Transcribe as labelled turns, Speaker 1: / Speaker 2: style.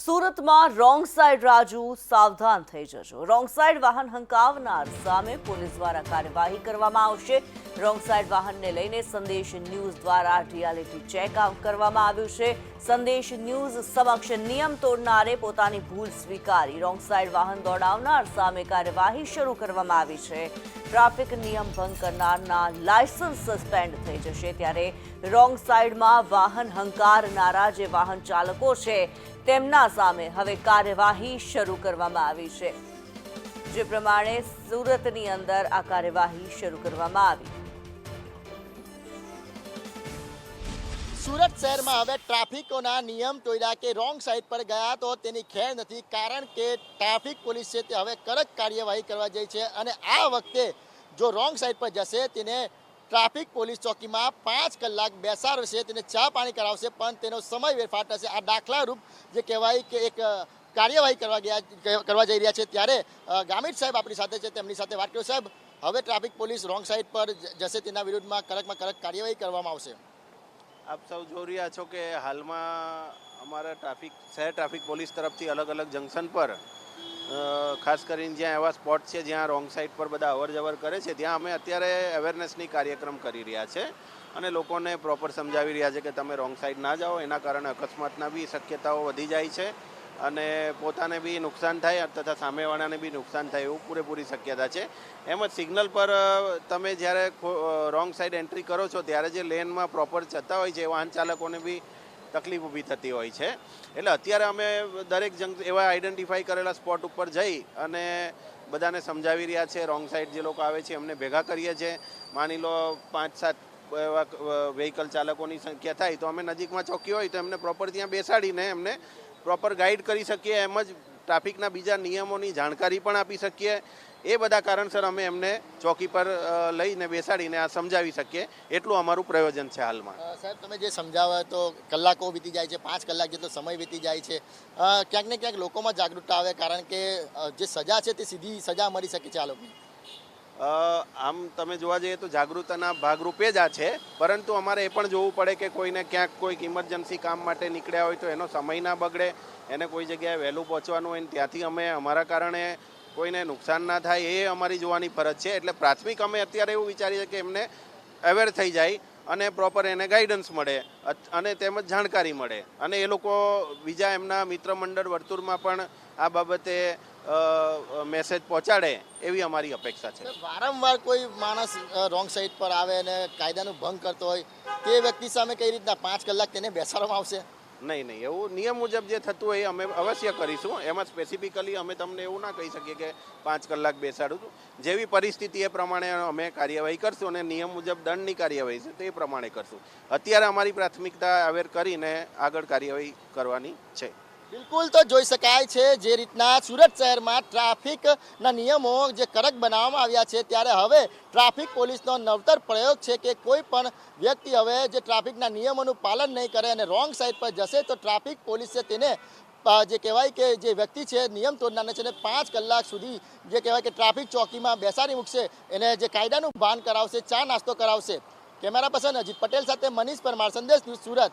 Speaker 1: સુરતમાં wrong side Raju સાવધાન થઈ જજો. રોંગ સાઈડ વાહન હંકાવનાર સામે પોલીસ દ્વારા કાર્યવાહી કરવામાં આવશે. રોંગ સાઈડ વાહનને લઈને સંદેશ ન્યૂઝ દ્વારા રિયાલિટી ચેક કરવામાં આવ્યું છે. સંદેશ ન્યૂઝ સમક્ષ નિયમ તોડનારે પોતાની ભૂલ સ્વીકારી રોંગ સાઈડ વાહન દોડાવનાર સામે કાર્યવાહી શરૂ કરવામાં આવી છે. ટ્રાફિક નિયમ ભંગ કરનારના લાયસન્સ સસ્પેન્ડ થઈ જશે ત્યારે રોંગ સાઈડમાં વાહન હંકારનારા જે વાહન ચાલકો છે, તેમના સામે હવે કાર્યવાહી શરૂ કરવામાં આવી છે. જે પ્રમાણે સુરતની અંદર આ કાર્યવાહી શરૂ કરવામાં આવી.
Speaker 2: સુરત શહેરમાં હવે ટ્રાફિકોના નિયમ તોડ્યા કે રોંગ સાઈડ પર ગયા તો તેની ખેર નથી, કારણ કે ટ્રાફિક પોલીસ છે તે હવે કડક કાર્યવાહી કરવા જઈ છે અને આ વખતે જો રોંગ સાઈડ પર જશે, તેને ટ્રાફિક પોલીસ ચોકીમાં પાંચ કલાક બેસાડશે તેને ચા પાણી કરાવશે, પણ તેનો સમય વેરફાર થશે. આ દાખલા રૂપ જે કહેવાય કે એક કાર્યવાહી કરવા ગયા કરવા જઈ રહ્યા છે, ત્યારે ગામિત સાહેબ આપણી સાથે છે, તેમની સાથે વાત કર્યો સાહેબ, હવે ટ્રાફિક પોલીસ રોંગ સાઈડ પર જશે, તેના વિરુદ્ધમાં કડકમાં કડક કાર્યવાહી કરવામાં આવશે.
Speaker 3: આપ સૌ જોઈ રહ્યા છો કે હાલમાં અમારા ટ્રાફિક, શહેર ટ્રાફિક પોલીસ તરફથી અલગ અલગ જંકશન પર ખાસ કરીને જ્યાં એવા સ્પોટ છે જ્યાં રોંગ સાઈડ પર બધા અવર જવર કરે છે, ત્યાં અમે અત્યારે અવેરનેસની કાર્યક્રમ કરી રહ્યા છે અને લોકોને પ્રોપર સમજાવી રહ્યા છે કે તમે રોંગ સાઈડ ના જાઓ. એના કારણે અકસ્માતના બી શક્યતાઓ વધી જાય છે અને પોતાને બી નુકસાન થાય તથા સામેવાળાને બી નુકસાન થાય એવું પૂરેપૂરી શક્યતા છે. એમ જ સિગ્નલ પર તમે જ્યારે રોંગ સાઈડ એન્ટ્રી કરો છો, ત્યારે જે લેનમાં પ્રોપર જતા હોય છે વાહન ચાલકોને બી તકલીફ ઊભી થતી હોય છે. એટલે અત્યારે અમે દરેક જંક એવા આઈડેન્ટિફાઈ કરેલા સ્પોટ ઉપર જઈ અને બધાને સમજાવી રહ્યા છે. રોંગ સાઈડ જે લોકો આવે છે, એમને ભેગા કરીએ છીએ. માની લો પાંચ, સાત એવા વ્હીકલ ચાલકોની સંખ્યા થાય તો અમે નજીકમાં ચોકી હોય તો એમને પ્રોપર ત્યાં બેસાડીને એમને પ્રોપર ગાઈડ કરી શકીએ એમ જ ટ્રાફિકના બીજા નિયમોની જાણકારી પણ આપી શકીએ. એ બધા કારણસર અમે એમને ચોકી પર લઈને બેસાડીને આ સમજાવી શકીએ. એટલું અમારું પ્રયોજન છે હાલમાં.
Speaker 2: સાહેબ, તમે જે સમજાવો તો કલાકો વીતી જાય છે, પાંચ કલાક જેટલો સમય વીતી જાય છે. ક્યાંક ને ક્યાંક લોકોમાં જાગૃતતા આવે કારણ કે જે સજા છે તે સીધી સજા મળી શકે છે આ લોકોને.
Speaker 3: આમ તમે જોવા જઈએ તો જાગૃતતાના ભાગરૂપે જ આ છે. પરંતુ અમારે એ પણ જોવું પડે કે કોઈને ક્યાંક કોઈક ઇમરજન્સી કામ માટે નીકળ્યા હોય તો એનો સમય ના બગડે, એને કોઈ જગ્યાએ વહેલું પહોંચવાનું હોય ત્યાંથી અમે અમારા કારણે કોઈને નુકસાન ના થાય એ અમારી જોવાની ફરજ છે. એટલે પ્રાથમિક અમે અત્યારે એવું વિચારીએ કે એમને અવેર થઈ જાય અને પ્રોપર એને ગાઈડન્સ મળે અને તેમજ જાણકારી મળે. અને એ લોકો બીજા એમના મિત્ર મંડળ વર્તુળમાં પણ આ બાબતે મેસેજ પહોંચાડે એવી અમારી અપેક્ષા છે.
Speaker 2: વારંવાર કોઈ માણસ રોંગ સાઈડ પર આવે અને કાયદાનો ભંગ કરતો હોય તે વ્યક્તિ સામે કઈ રીતના પાંચ કલાક તેને બેસાડવામાં આવશે?
Speaker 3: નહીં નહીં એવું નિયમ મુજબ જે થતું હોય એ અમે અવશ્ય કરીશું. એમાં સ્પેસિફિકલી અમે તમને એવું ના કહી શકીએ કે પાંચ કલાક બેસાડું છું. જેવી પરિસ્થિતિ એ પ્રમાણે અમે કાર્યવાહી કરશું અને નિયમ મુજબ દંડની કાર્યવાહી છે તે પ્રમાણે કરશું. અત્યારે અમારી પ્રાથમિકતા અવેર કરીને આગળ કાર્યવાહી કરવાની છે.
Speaker 2: બિલકુલ તો જોઈ શકાય છે જે રીતના સુરત શહેરમાં ટ્રાફિકના નિયમો જે કડક બનાવવામાં આવ્યા છે ત્યારે હવે ટ્રાફિક પોલીસનો નવતર પ્રયોગ છે કે કોઈ પણ વ્યક્તિ હવે જે ટ્રાફિકના નિયમોનું પાલન નહીં કરે અને રોંગ સાઈડ પર જશે તો ટ્રાફિક પોલીસે તેને જે કહેવાય કે જે વ્યક્તિ છે, નિયમ તોડનારને છે ને પાંચ કલાક સુધી જે કહેવાય કે ટ્રાફિક ચોકીમાં બેસાડી મૂકશે એને જે કાયદાનું ભાન કરાવશે, ચા નાસ્તો કરાવશે. કેમેરા પર્સન અજીત પટેલ સાથે મનીષ પરમાર, સંદેશ ન્યૂઝ સુરત.